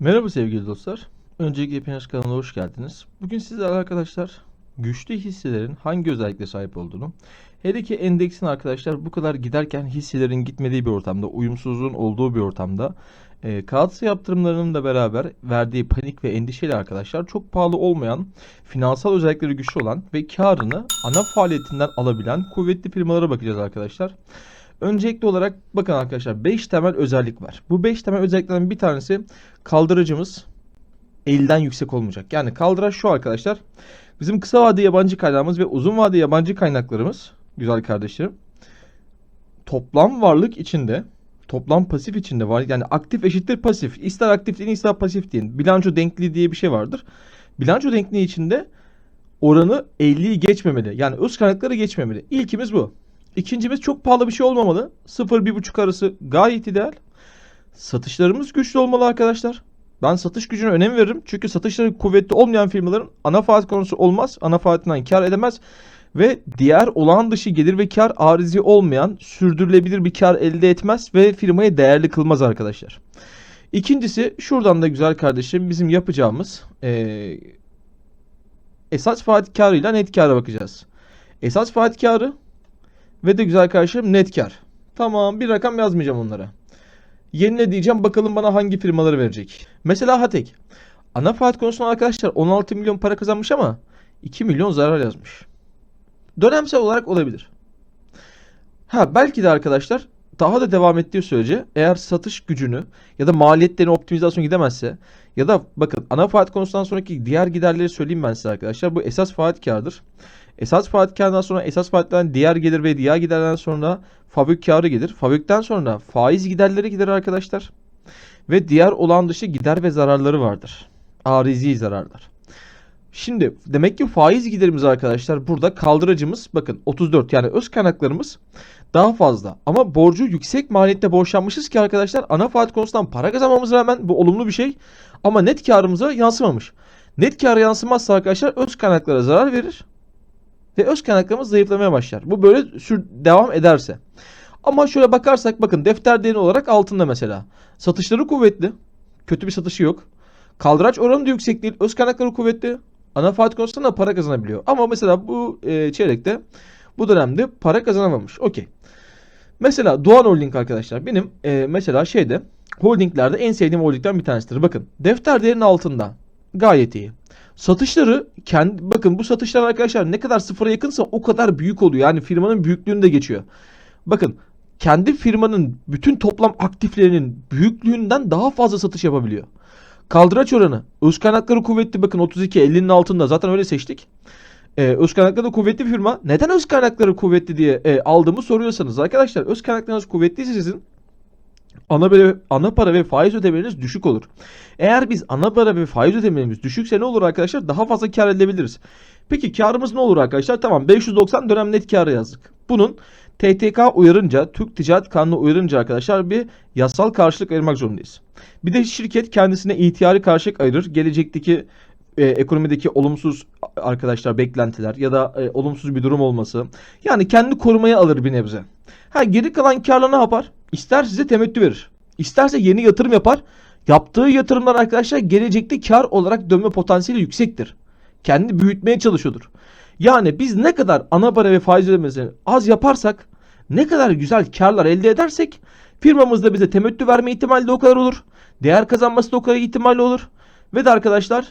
Merhaba sevgili dostlar. Öncelikle hepiniz kanalına hoş geldiniz. Bugün sizlerle arkadaşlar güçlü hisselerin hangi özellikle sahip olduğunu, hele ki endeksin arkadaşlar bu kadar giderken hisselerin gitmediği bir ortamda, uyumsuzluğun olduğu bir ortamda, e, kağıtsı yaptırımlarının da beraber verdiği panik ve endişeyle arkadaşlar çok pahalı olmayan, finansal özellikleri güçlü olan ve karını ana faaliyetinden alabilen kuvvetli firmalara bakacağız arkadaşlar. Öncelikli olarak bakın arkadaşlar 5 temel özellik var. Bu 5 temel özelliklerden bir tanesi kaldırıcımız elden yüksek olmayacak. Yani kaldıraç şu arkadaşlar. Bizim kısa vade yabancı kaynağımız ve uzun vade yabancı kaynaklarımız güzel kardeşlerim. Toplam varlık içinde toplam pasif içinde var. Yani aktif eşittir pasif. İster aktif deyin ister pasif deyin. Bilanço denkliği diye bir şey vardır. Bilanço denkliği içinde oranı 50'yi geçmemeli. Yani öz kaynakları geçmemeli. İlkimiz bu. İkincimiz çok pahalı bir şey olmamalı. 0-1,5 arası gayet ideal. Satışlarımız güçlü olmalı arkadaşlar. Ben satış gücüne önem veririm. Çünkü satışları kuvvetli olmayan firmaların ana faaliyet konusu olmaz. Ana faaliyetinden kar edemez. Ve diğer olağan dışı gelir ve kar arizi olmayan sürdürülebilir bir kar elde etmez ve firmayı değerli kılmaz arkadaşlar. İkincisi şuradan da güzel kardeşim bizim yapacağımız eee, esas faaliyet karıyla net kâra bakacağız. Esas faaliyet karı ve de güzel kardeşim net kar. Tamam bir rakam yazmayacağım onlara. Yenile diyeceğim bakalım bana hangi firmaları verecek. Mesela Hatek. Ana faaliyet konusunda arkadaşlar 16 milyon para kazanmış ama 2 milyon zarar yazmış. Dönemsel olarak olabilir. Ha belki de arkadaşlar daha da devam ettiği sürece eğer satış gücünü ya da maliyetlerini optimizasyon gidemezse ya da bakın ana faaliyet konusundan sonraki diğer giderleri söyleyeyim ben size arkadaşlar. Bu esas faaliyet karıdır. Esas faaliyet karından sonra esas faaliyetten diğer gelir ve diğer giderlerden sonra fabrik karı gelir. Fabrikten sonra faiz giderleri gider arkadaşlar. Ve diğer olan dışı gider ve zararları vardır. Arizi zararlar. Şimdi demek ki faiz giderimiz arkadaşlar burada kaldıracımız bakın 34 yani öz kaynaklarımız daha fazla. Ama borcu yüksek maliyette borçlanmışız ki arkadaşlar ana faaliyet konusundan para kazanmamıza rağmen bu olumlu bir şey. Ama net karımıza yansımamış. Net kâra yansımazsa arkadaşlar öz kaynaklara zarar verir. Ve öz kaynaklarımız zayıflamaya başlar. Bu böyle sür devam ederse. Ama şöyle bakarsak bakın defter değeri olarak altında mesela. Satışları kuvvetli. Kötü bir satışı yok. Kaldıraç oranı da yüksek değil. Öz kaynakları kuvvetli. Ana faaliyet konusunda da para kazanabiliyor. Ama mesela bu e, çeyrekte bu dönemde para kazanamamış. Okey. Mesela Doğan Holding arkadaşlar. Benim e, mesela şeyde holdinglerde en sevdiğim holdingden bir tanesidir. Bakın defter değerinin altında. Gayet iyi. Satışları kendi bakın bu satışlar arkadaşlar ne kadar sıfıra yakınsa o kadar büyük oluyor. Yani firmanın büyüklüğünü de geçiyor. Bakın kendi firmanın bütün toplam aktiflerinin büyüklüğünden daha fazla satış yapabiliyor. Kaldıraç oranı. Öz kaynakları kuvvetli bakın 32 50'nin altında zaten öyle seçtik. Ee, öz kaynakları da kuvvetli bir firma. Neden öz kaynakları kuvvetli diye e, aldığımı soruyorsanız arkadaşlar öz kaynaklarınız kuvvetliyse sizin ana, böyle, ana para ve faiz ödemeleriniz düşük olur. Eğer biz ana para ve faiz ödemelerimiz düşükse ne olur arkadaşlar? Daha fazla kar edebiliriz. Peki karımız ne olur arkadaşlar? Tamam 590 dönem net karı yazdık. Bunun TTK uyarınca, Türk Ticaret Kanunu uyarınca arkadaşlar bir yasal karşılık ayırmak zorundayız. Bir de şirket kendisine ihtiyari karşılık ayırır. Gelecekteki e, ekonomideki olumsuz arkadaşlar beklentiler ya da e, olumsuz bir durum olması. Yani kendi korumaya alır bir nebze. Ha geri kalan karla ne yapar? İster size temettü verir. İsterse yeni yatırım yapar. Yaptığı yatırımlar arkadaşlar gelecekte kar olarak dönme potansiyeli yüksektir. Kendi büyütmeye çalışıyordur. Yani biz ne kadar ana para ve faiz ödemesini az yaparsak ne kadar güzel karlar elde edersek firmamızda bize temettü verme ihtimali de o kadar olur. Değer kazanması da o kadar ihtimali olur. Ve de arkadaşlar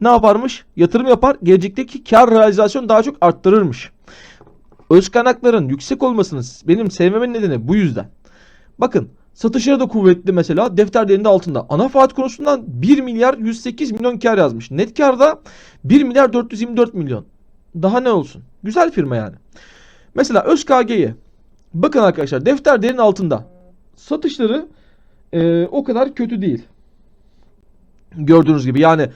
ne yaparmış? Yatırım yapar. Gelecekteki kar realizasyonu daha çok arttırırmış. Öz kaynakların yüksek olmasını benim sevmemin nedeni bu yüzden. Bakın satışları da kuvvetli mesela defter değerinde altında. Ana faaliyet konusundan 1 milyar 108 milyon kar yazmış. Net karda 1 milyar 424 milyon. Daha ne olsun? Güzel firma yani. Mesela ÖSKG'ye bakın arkadaşlar defter değerinin altında. Satışları e, o kadar kötü değil. Gördüğünüz gibi yani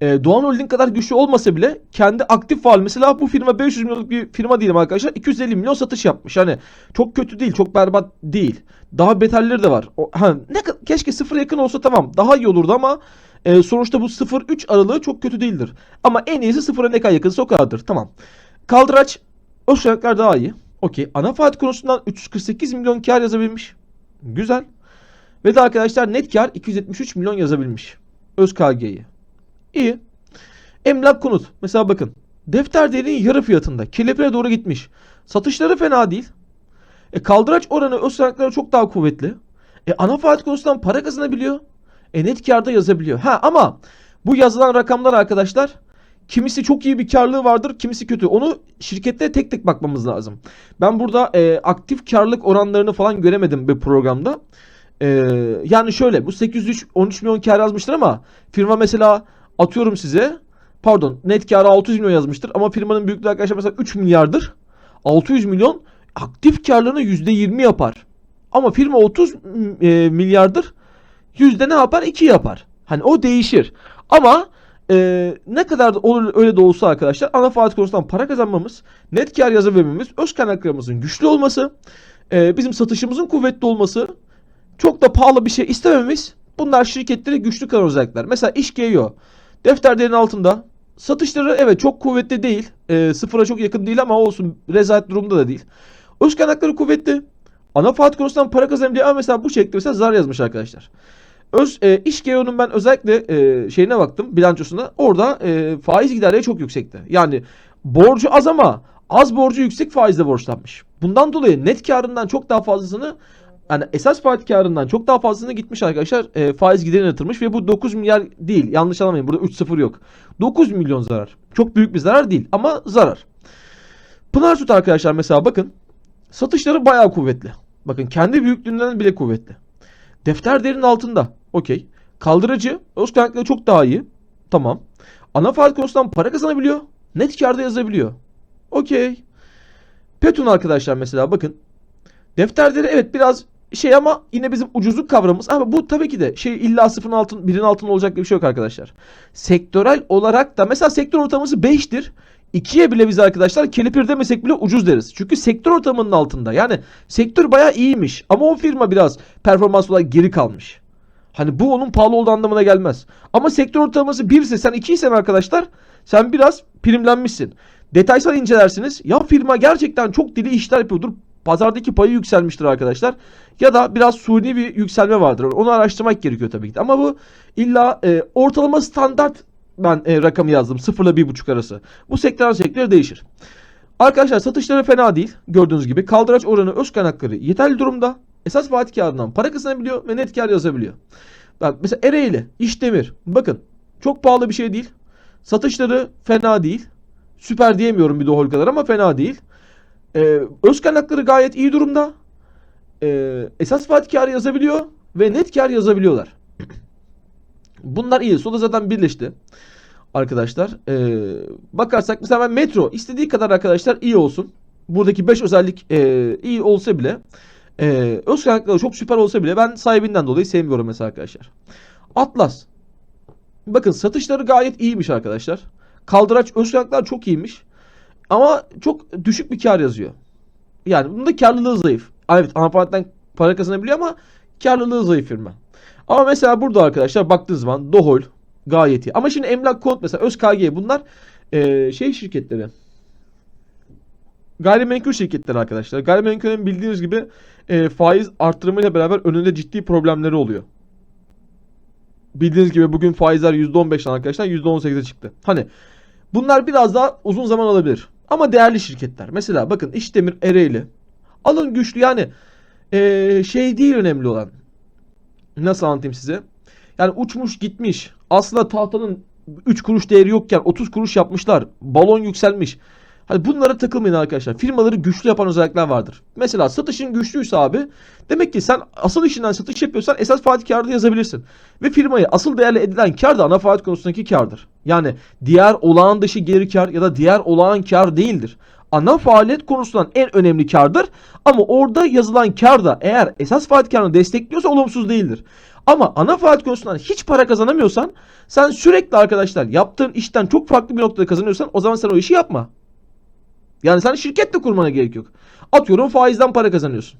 e, Doğan Holding kadar güçlü olmasa bile kendi aktif faal mesela bu firma 500 milyonluk bir firma diyelim arkadaşlar 250 milyon satış yapmış. Hani çok kötü değil çok berbat değil. Daha beterleri de var. O, ha, ne keşke sıfıra yakın olsa tamam daha iyi olurdu ama e, sonuçta bu 0-3 aralığı çok kötü değildir. Ama en iyisi sıfıra ne kadar yakınsa o. Tamam. Kaldıraç o şartlar daha iyi. Okey. Ana faaliyet konusundan 348 milyon kar yazabilmiş. Güzel. Ve de arkadaşlar net kar 273 milyon yazabilmiş. Öz KG'yi. İyi. Emlak konut. Mesela bakın. Defter değerinin yarı fiyatında. Kelepire doğru gitmiş. Satışları fena değil. E kaldıraç oranı öz çok daha kuvvetli. E ana faaliyet konusundan para kazanabiliyor. E net karda yazabiliyor. Ha ama bu yazılan rakamlar arkadaşlar kimisi çok iyi bir karlılığı vardır, kimisi kötü. Onu şirkette tek tek bakmamız lazım. Ben burada e, aktif karlılık oranlarını falan göremedim bir programda. E, yani şöyle bu 803 13 milyon kar yazmıştır ama firma mesela atıyorum size pardon net karı 600 milyon yazmıştır ama firmanın büyüklüğü arkadaşlar mesela 3 milyardır. 600 milyon aktif karlılığını %20 yapar. Ama firma 30 e, milyardır. Yüzde ne yapar? 2 yapar. Hani o değişir. Ama e, ne kadar da olur öyle de olsa arkadaşlar ana faaliyet konusundan para kazanmamız, net kar yazabilmemiz, öz kaynaklarımızın güçlü olması, e, bizim satışımızın kuvvetli olması, çok da pahalı bir şey istememiz bunlar şirketleri güçlü özellikler. Mesela iş geliyor. Defter altında. Satışları evet çok kuvvetli değil. E, sıfıra çok yakın değil ama olsun rezalet durumda da değil. Öz kaynakları kuvvetli. Ana faaliyet konusundan para kazanabiliyor ama mesela bu şekilde mesela zar yazmış arkadaşlar. Öz e, iş geo'nun ben özellikle e, şeyine baktım bilançosuna. Orada e, faiz giderleri çok yüksekti. Yani borcu az ama az borcu yüksek faizle borçlanmış. Bundan dolayı net karından çok daha fazlasını yani esas faiz karından çok daha fazlasını gitmiş arkadaşlar e, faiz giderine yatırmış ve bu 9 milyar değil yanlış anlamayın burada 3-0 yok. 9 milyon zarar. Çok büyük bir zarar değil ama zarar. Pınar Süt arkadaşlar mesela bakın satışları bayağı kuvvetli. Bakın kendi büyüklüğünden bile kuvvetli. Defter değerinin altında. Okey. Kaldırıcı öz kaynakları çok daha iyi. Tamam. Ana faaliyet konusundan para kazanabiliyor. Net karda yazabiliyor. Okey. Petun arkadaşlar mesela bakın. Defterleri evet biraz şey ama yine bizim ucuzluk kavramımız. Ama bu tabii ki de şey illa sıfırın altın, birin altın olacak gibi bir şey yok arkadaşlar. Sektörel olarak da mesela sektör ortalaması 5'tir. 2'ye bile biz arkadaşlar kelepir demesek bile ucuz deriz. Çünkü sektör ortamının altında. Yani sektör bayağı iyiymiş. Ama o firma biraz performans olarak geri kalmış. Hani bu onun pahalı olduğu anlamına gelmez. Ama sektör ortalaması 1 ise sen 2 isen arkadaşlar sen biraz primlenmişsin. Detaysal incelersiniz. Ya firma gerçekten çok deli işler yapıyordur. Pazardaki payı yükselmiştir arkadaşlar. Ya da biraz suni bir yükselme vardır. Onu araştırmak gerekiyor tabii ki de. Ama bu illa e, ortalama standart ben e, rakamı yazdım. 0 ile 1.5 arası. Bu sektörden sektöre değişir. Arkadaşlar satışları fena değil. Gördüğünüz gibi kaldıraç oranı öz kaynakları yeterli durumda. Esas vaat kağıdından para kazanabiliyor ve net kar yazabiliyor. Bak mesela Ereğli, İşdemir. Bakın çok pahalı bir şey değil. Satışları fena değil. Süper diyemiyorum bir de kadar ama fena değil. Ee, öz kaynakları gayet iyi durumda. Ee, esas vaat karı yazabiliyor ve net kar yazabiliyorlar. Bunlar iyi. Soda zaten birleşti. Arkadaşlar. Ee, bakarsak mesela ben metro istediği kadar arkadaşlar iyi olsun. Buradaki 5 özellik e, iyi olsa bile e, öz kaynakları çok süper olsa bile ben sahibinden dolayı sevmiyorum mesela arkadaşlar. Atlas. Bakın satışları gayet iyiymiş arkadaşlar. Kaldıraç öz kaynaklar çok iyiymiş. Ama çok düşük bir kar yazıyor. Yani bunun da karlılığı zayıf. Evet anafartten para kazanabiliyor ama karlılığı zayıf firma. Ama mesela burada arkadaşlar baktığınız zaman Dohol gayet iyi. Ama şimdi Emlak Kont mesela ÖzKG bunlar e, şey şirketleri. Gayrimenkul şirketleri arkadaşlar. Gayrimenkulün bildiğiniz gibi e, faiz arttırımıyla beraber önünde ciddi problemleri oluyor. Bildiğiniz gibi bugün faizler %15'ten arkadaşlar %18'e çıktı. Hani bunlar biraz daha uzun zaman alabilir. Ama değerli şirketler. Mesela bakın İşdemir Ereğli. Alın güçlü yani e, şey değil önemli olan. Nasıl anlatayım size? Yani uçmuş gitmiş. Aslında tahtanın 3 kuruş değeri yokken 30 kuruş yapmışlar. Balon yükselmiş. Hani bunlara takılmayın arkadaşlar. Firmaları güçlü yapan özellikler vardır. Mesela satışın güçlüyse abi demek ki sen asıl işinden satış yapıyorsan esas faaliyet karda yazabilirsin. Ve firmayı asıl değerli edilen kar da ana faaliyet konusundaki kardır. Yani diğer olağan dışı geri kar ya da diğer olağan kar değildir. Ana faaliyet konusundan en önemli kardır. Ama orada yazılan kar da eğer esas faaliyet karını destekliyorsa olumsuz değildir. Ama ana faaliyet konusundan hiç para kazanamıyorsan sen sürekli arkadaşlar yaptığın işten çok farklı bir noktada kazanıyorsan o zaman sen o işi yapma. Yani sen şirket de kurmana gerek yok. Atıyorum faizden para kazanıyorsun.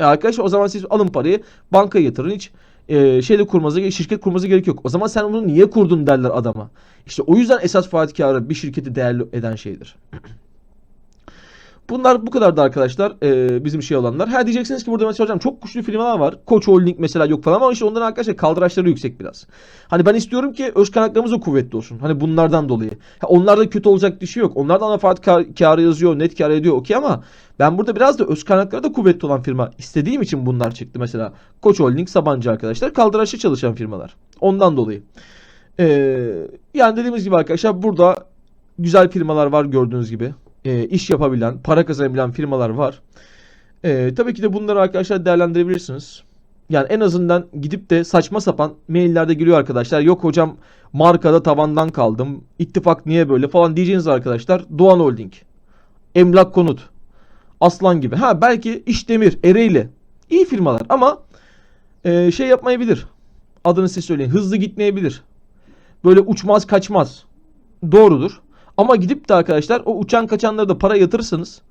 E arkadaşlar o zaman siz alın parayı bankaya yatırın hiç e, şeyde kurmanıza şirket kurmanıza gerek yok. O zaman sen bunu niye kurdun derler adama. İşte o yüzden esas faaliyet bir şirketi değerli eden şeydir. Bunlar bu kadar da arkadaşlar e, bizim şey olanlar. Ha diyeceksiniz ki burada mesela hocam çok güçlü filmler var. Koç Holding mesela yok falan ama işte onların arkadaşlar kaldıraçları yüksek biraz. Hani ben istiyorum ki öz kaynaklarımız da kuvvetli olsun. Hani bunlardan dolayı. Ha, onlarda kötü olacak bir şey yok. Onlardan menfaat kar, karı yazıyor, net kar ediyor okey ama ben burada biraz da öz kaynakları da kuvvetli olan firma istediğim için bunlar çıktı. Mesela Koç Holding, Sabancı arkadaşlar kaldıraçlı çalışan firmalar. Ondan dolayı. Ee, yani dediğimiz gibi arkadaşlar burada güzel firmalar var gördüğünüz gibi. Ee, iş yapabilen, para kazanabilen firmalar var. Ee, tabii ki de bunları arkadaşlar değerlendirebilirsiniz. Yani en azından gidip de saçma sapan maillerde geliyor arkadaşlar. Yok hocam markada tavandan kaldım. İttifak niye böyle falan diyeceğiniz arkadaşlar. Doğan Holding, Emlak Konut, Aslan gibi. Ha belki İşdemir, Ereğli. iyi firmalar ama e, şey yapmayabilir. Adını siz söyleyin. Hızlı gitmeyebilir. Böyle uçmaz kaçmaz. Doğrudur. Ama gidip de arkadaşlar o uçan kaçanlara da para yatırırsanız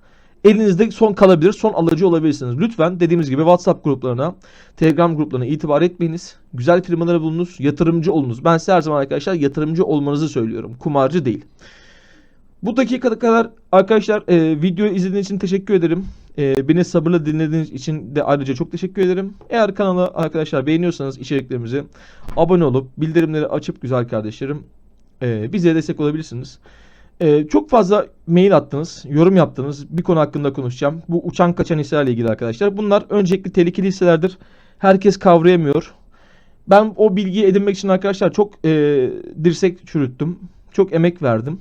elinizde son kalabilir, son alıcı olabilirsiniz. Lütfen dediğimiz gibi WhatsApp gruplarına, Telegram gruplarına itibar etmeyiniz. Güzel firmalara bulunuz, yatırımcı olunuz. Ben size her zaman arkadaşlar yatırımcı olmanızı söylüyorum. Kumarcı değil. Bu dakikada kadar arkadaşlar e, videoyu izlediğiniz için teşekkür ederim. E, beni sabırla dinlediğiniz için de ayrıca çok teşekkür ederim. Eğer kanalı arkadaşlar beğeniyorsanız içeriklerimizi abone olup bildirimleri açıp güzel kardeşlerim e, bize destek olabilirsiniz. E, çok fazla mail attınız, yorum yaptınız. Bir konu hakkında konuşacağım. Bu uçan kaçan hisselerle ilgili arkadaşlar. Bunlar öncelikli tehlikeli hisselerdir. Herkes kavrayamıyor. Ben o bilgiyi edinmek için arkadaşlar çok e, dirsek çürüttüm. Çok emek verdim.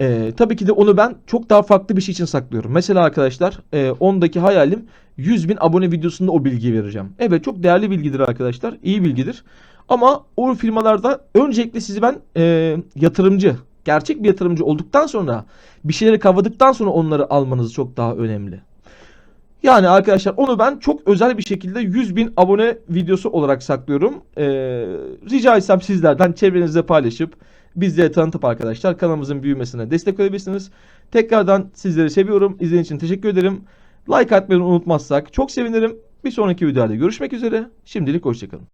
Ee, tabii ki de onu ben çok daha farklı bir şey için saklıyorum. Mesela arkadaşlar e, ondaki hayalim 100 bin abone videosunda o bilgiyi vereceğim. Evet çok değerli bilgidir arkadaşlar. iyi bilgidir. Ama o firmalarda öncelikle sizi ben e, yatırımcı, gerçek bir yatırımcı olduktan sonra bir şeyleri kavradıktan sonra onları almanız çok daha önemli. Yani arkadaşlar onu ben çok özel bir şekilde 100 bin abone videosu olarak saklıyorum. Ee, rica etsem sizlerden çevrenizde paylaşıp bizlere tanıtıp arkadaşlar kanalımızın büyümesine destek olabilirsiniz. Tekrardan sizleri seviyorum. İzlediğiniz için teşekkür ederim. Like atmayı unutmazsak çok sevinirim. Bir sonraki videoda görüşmek üzere. Şimdilik hoşçakalın.